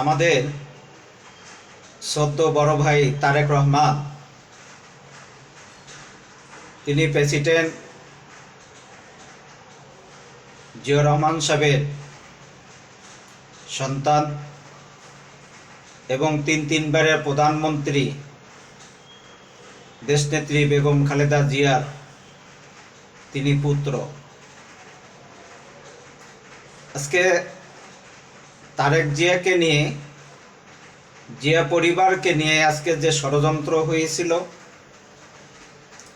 আমাদের সদ্য বড় ভাই তারেক রহমান, তিনি প্রেসিডেন্ট জিয়া রহমান সাহেবের সন্তান এবং তিন তিনবারের প্রধানমন্ত্রী দেশনেত্রী বেগম খালেদা জিয়ার তিনি পুত্র। আজকে তারেক জিয়াকে নিয়ে, জিয়া পরিবারকে নিয়ে আজকে যে ষড়যন্ত্র হয়েছিল,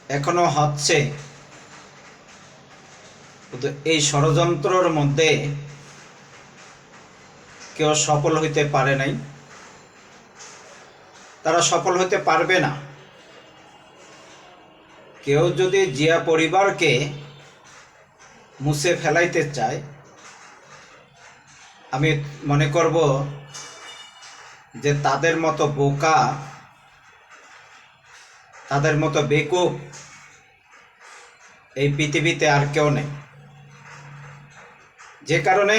এখনও হচ্ছে। এই ষড়যন্ত্রর মধ্যে কেউ সফল হইতে পারে নাই। তারা সফল হতে পারবে না। কেউ যদি জিয়া পরিবারকে মুছে ফেলাইতে চায় আমি মনে করব যে তাদের মতো বোকা, তাদের মতো বেকুব এই পৃথিবীতে আর কেউ নেই। যে কারণে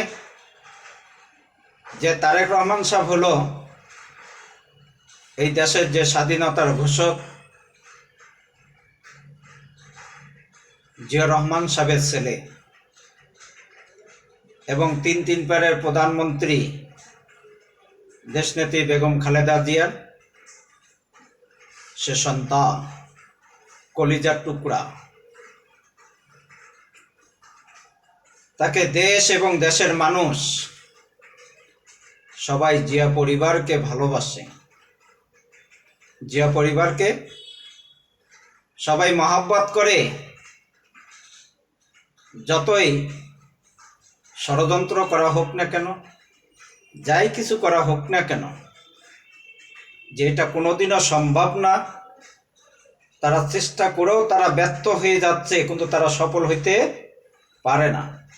যে তারেক রহমান সাহেব হলো এই দেশের যে স্বাধীনতার ঘোষক, জিয়া রহমান সাহেবের ছেলে। এবং তিন তিন পারের প্রধানমন্ত্রী দেশনেত্রী বেগম খালেদা জিয়ার সে সন্তান, কলিজার টুকরা। তাকে দেশ এবং দেশের মানুষ সবাই জিয়া পরিবারকে ভালোবাসে। জিয়া পরিবারকে সবাই মহাব্বত করে। যতই ষড়যন্ত্র করা হোক না কেন, যাই কিছু করা হোক না কেন, যেটা কোনোদিনও সম্ভব না, তারা চেষ্টা করেও তারা ব্যর্থ হয়ে যাচ্ছে, কিন্তু তারা সফল হইতে পারে না।